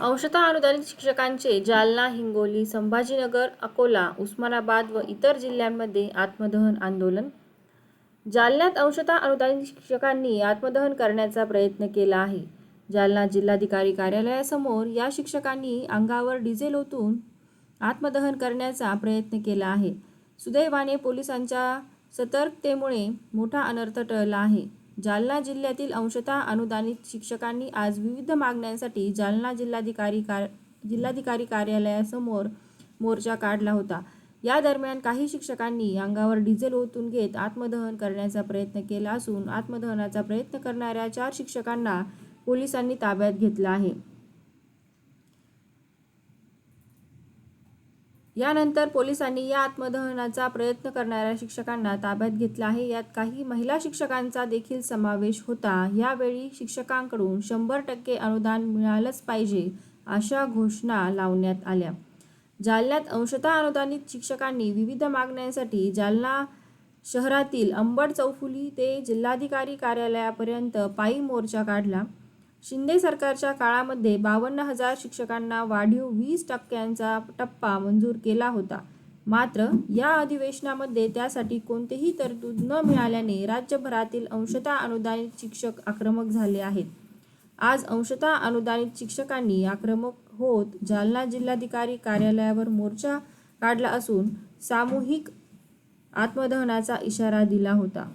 अंशतः अनुदानित शिक्षकांचे जालना हिंगोली संभाजीनगर अकोला उस्मानाबाद व इतर जिल्ह्यांमध्ये आत्मदहन आंदोलन. जालन्यात अंशतः अनुदानित शिक्षकांनी आत्मदहन करण्याचा प्रयत्न केला आहे. जालना जिल्हाधिकारी कार्यालयासमोर या शिक्षकांनी अंगावर डिझेल ओतून आत्मदहन करण्याचा प्रयत्न केला आहे. सुदैवाने पोलिसांच्या सतर्कतेमुळे मोठा अनर्थ टळला आहे. जालना जिल्ह्यातील अंशतः अनुदानित शिक्षकांनी आज विविध मागण्यांसाठी जालना जिल्हाधिकारी कार जिल्हाधिकारी कार्यालयासमोर मोर्चा काढला होता. या दरम्यान काही शिक्षकांनी अंगावर डिझेल ओतून घेत आत्मदहन करण्याचा प्रयत्न केला असून आत्मदहनाचा प्रयत्न करणाऱ्या चार शिक्षकांना पोलिसांनी ताब्यात घेतलं आहे. यानंतर पोलिसांनी या आत्मदहनाचा प्रयत्न करणाऱ्या शिक्षकांना ताब्यात घेतला आहे. यात काही महिला शिक्षकांचा देखील समावेश होता. यावेळी शिक्षकांकडून शंभर टक्के अनुदान मिळालंच पाहिजे अशा घोषणा लावण्यात आल्या. जालन्यात अंशतः अनुदानित शिक्षकांनी विविध मागण्यांसाठी जालना शहरातील अंबड चौफुली ते जिल्हाधिकारी कार्यालयापर्यंत पायी मोर्चा काढला. शिंदे सरकारच्या काळामध्ये बावन्न हजार शिक्षकांना वाढीव वीस टक्क्यांचा टप्पा मंजूर केला होता. मात्र या अधिवेशनामध्ये त्यासाठी कोणतेही तरतूद न मिळाल्याने राज्यभरातील अंशता अनुदानित शिक्षक आक्रमक झाले आहेत. आज अंशता अनुदानित शिक्षकांनी आक्रमक होत जालना जिल्हाधिकारी कार्यालयावर मोर्चा काढला असून सामूहिक आत्मदहनाचा इशारा दिला होता.